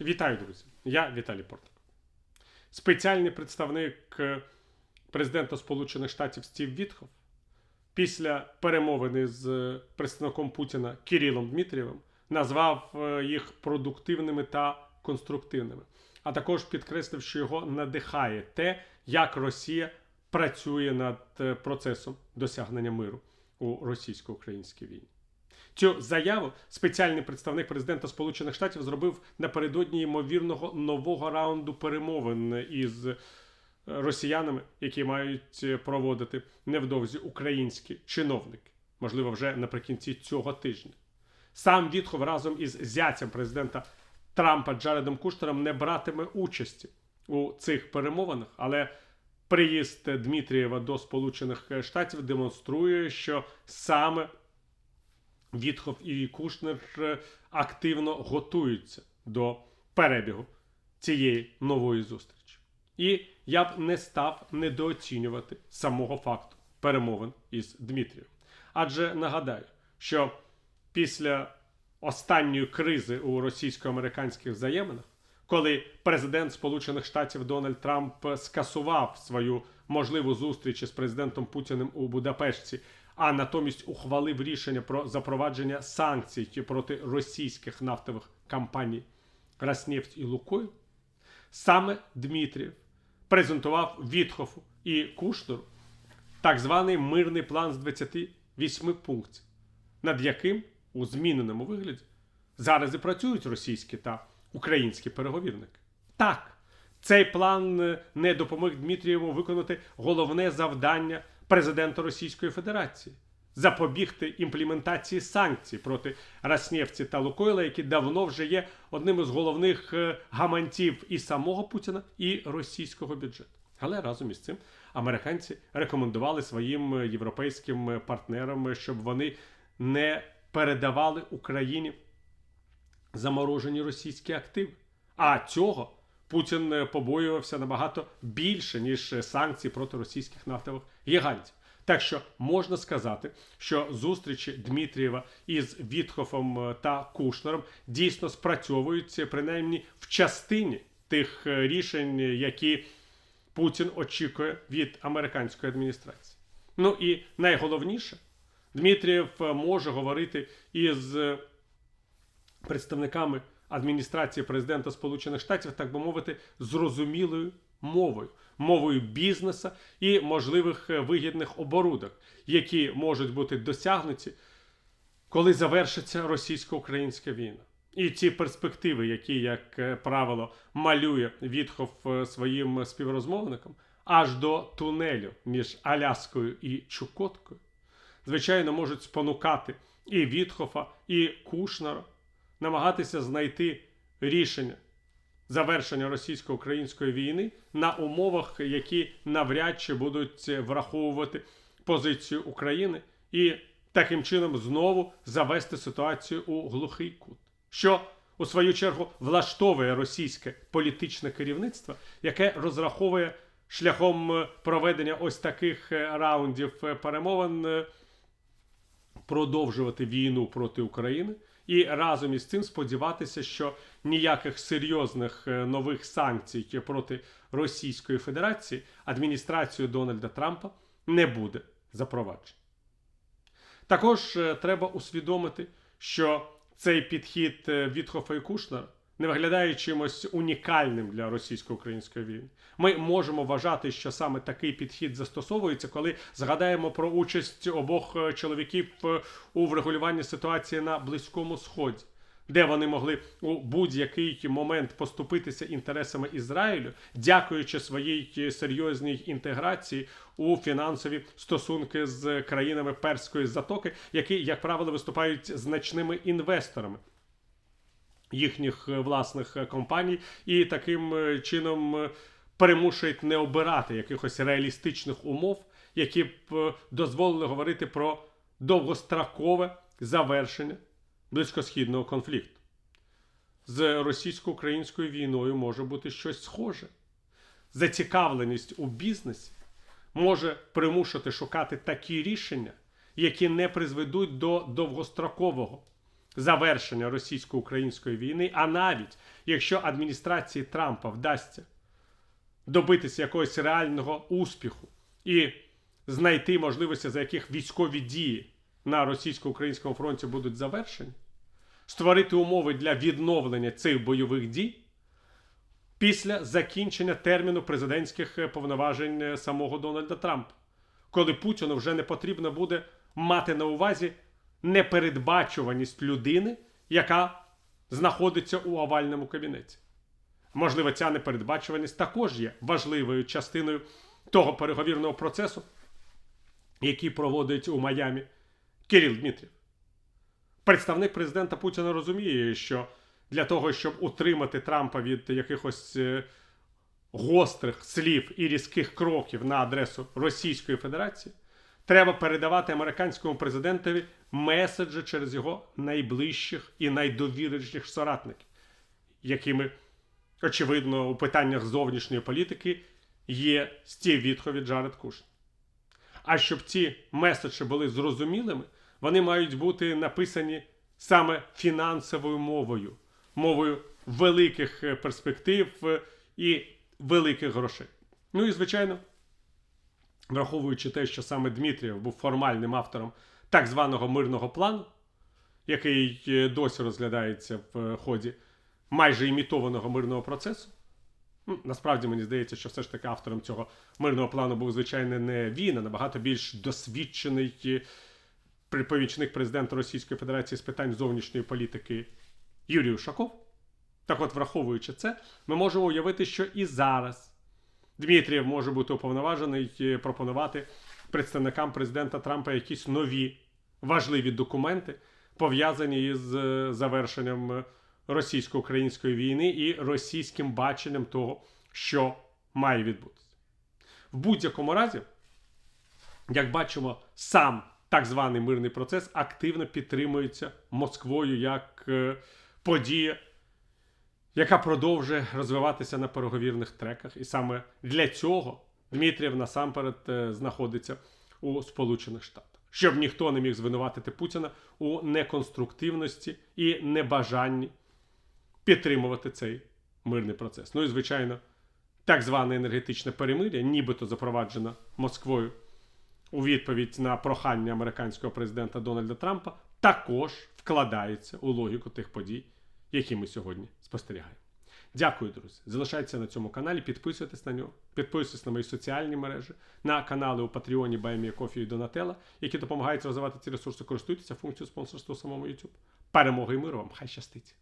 Вітаю, друзі! Я Віталій Портник. Спеціальний представник е, президента Сполучених Штатів Стів Вітхов після перемовини з е, представником Путіна Кирилом Дмитрієвим назвав е, їх продуктивними та конструктивними, а також підкреслив, що його надихає те, як Росія працює над процесом досягнення миру у російсько-українській війні. Цю заяву спеціальний представник президента Сполучених Штатів зробив напередодні ймовірного нового раунду перемовин із е, росіянами, які мають е, проводити невдовзі українські чиновники, можливо, вже наприкінці цього тижня. Сам Вітхов разом із зятям президента Трампа Джаредом Куштером не братиме участі у цих перемовинах, але приїзд Дмитрієва до Сполучених Штатів демонструє, що саме Вітхов і Кушнер е, активно готуються до перебігу цієї нової зустрічі. І я б не став недооцінювати самого факту перемовин із Дмитрієм. Адже нагадаю, що після останньої кризи у російсько-американських взаєминах, коли президент Сполучених Штатів Дональд Трамп скасував свою можливу зустріч із президентом Путіним у Будапешті, а натомість ухвалив рішення про запровадження санкцій проти російських нафтових компаній Роснефть і Лукойл, саме Дмитрієв презентував Вітхофу і Кушнеру так званий мирний план з 28 пунктів, над яким у зміненому вигляді зараз і працюють російські та українські переговірники. Так, цей план е, не допоміг Дмитрієву виконати головне завдання президента Російської Федерації запобігти імплементації санкцій проти Роснефті та Лукойла, які давно вже є одним із головних е, гаманців і самого Путіна, і російського бюджету. Але разом із цим американці рекомендували своїм е, європейським партнерам, щоб вони не передавали Україні заморожені російські активи. А цього Путін е, побоювався набагато більше, ніж е, санкції проти російських нафтових гігантів. Так що можна сказати, що зустрічі Дмитрієва із Вітхофом е, та Кушнером дійсно спрацьовуються принаймні в частині тих рішень, які Путін очікує від американської адміністрації. Ну і найголовніше, Дмитрієв може говорити із представниками адміністрації президента Сполучених Штатів, так би мовити, зрозумілою мовою, мовою бізнеса і можливих е, вигідних оборудок, які можуть бути досягнуті, коли завершиться російсько-українська війна. І ці перспективи, які, як е, правило, малює Вітхов е, своїм співрозмовникам, аж до тунелю між Аляскою і Чукоткою, звичайно, можуть спонукати і Вітхофа, і Кушнера намагатися знайти рішення завершення російсько-української війни на умовах, які навряд чи будуть враховувати позицію України, і таким чином знову завести ситуацію у глухий кут, що у свою чергу влаштовує російське політичне керівництво, яке розраховує шляхом проведення ось таких е, раундів е, перемовин. е, продовжувати війну проти України і разом із цим сподіватися, що ніяких серйозних е, нових санкцій проти Російської Федерації адміністрацією Дональда Трампа не буде запроваджено. Також е, треба усвідомити, що цей підхід від Вітхофа і Кушнера не виглядає чимось унікальним для російсько-української війни. Ми можемо вважати, що саме такий підхід застосовується, коли згадаємо про участь обох е, чоловіків е, у врегулюванні ситуації на Близькому Сході. Де вони могли у будь-який момент поступитися інтересами Ізраїлю, дякуючи своїй е, серйозній інтеграції у фінансові стосунки з країнами Перської затоки, які, як правило, виступають значними інвесторами їхніх е, власних е, компаній, і таким е, чином примушують не обирати якихось реалістичних умов, які б дозволили говорити про довгострокове завершення близькосхідного конфлікту. З російсько-українською війною може бути щось схоже. Зацікавленість у бізнесі може примушувати шукати такі рішення, які не призведуть до довгострокового завершення російсько-української війни, а навіть якщо адміністрації Трампа вдасться добитися якогось реального успіху і знайти можливості, за яких військові дії на російсько-українському фронті будуть завершені, створити умови для відновлення цих бойових дій після закінчення терміну президентських е, повноважень е, самого Дональда Трампа, коли Путіну вже не потрібно буде мати на увазі непередбачуваність людини, яка знаходиться у овальному кабінеті. Можливо, ця непередбачуваність також є важливою частиною того переговірного процесу, який проводить у Майамі Кирил Дмитрів. Представник президента Путіна розуміє, що для того, щоб утримати Трампа від якихось е, гострих слів і різких кроків на адресу Російської Федерації, треба передавати американському президентові меседжі через його найближчих і найдовірливіших соратників, якими, очевидно, у питаннях зовнішньої політики є Стів Вітхов Джаред Кушн. А щоб ці меседжі були зрозумілими, вони мають бути написані саме фінансовою мовою, мовою великих е, перспектив е, і великих грошей. Ну і звичайно, враховуючи те, що саме Дмитрієв був формальним автором так званого мирного плану, який е, досі розглядається в е, ході майже імітованого мирного процесу. Ну, Насправді мені здається, що все ж таки автором цього мирного плану був, звичайно, не він, а набагато більш досвідчений е, помічник президента Російської Федерації з питань зовнішньої політики Юрій Ушаков. Так от, враховуючи це, ми можемо уявити, що і зараз Дмитрієв може бути уповноважений е, пропонувати представникам президента Трампа якісь нові важливі документи, пов'язані із е, завершенням е, російсько-української війни і російським баченням того, що має відбутися. В будь-якому разі, як бачимо, сам так званий мирний процес активно підтримується Москвою як подія, яка продовжує розвиватися на переговірних треках. І саме для цього Дмитрієв насамперед е, знаходиться у Сполучених Штатах, щоб ніхто не міг звинуватити Путіна у неконструктивності і небажанні підтримувати цей мирний процес. Ну і звичайно, так зване енергетичне перемир'я, нібито запроваджено Москвою у відповідь на прохання американського президента Дональда Трампа, також вкладається у логіку тих подій, які ми сьогодні спостерігаємо. Дякую, друзі. Залишайтеся на цьому каналі, підписуйтесь на нього, підписуйтесь на мої соціальні мережі, на канали у Патреоні Баймія Кофі і Донателла, які допомагають розвивати ці ресурси. Користуйтеся функцією спонсорства у самому YouTube. Перемоги і миру вам! Хай щастить!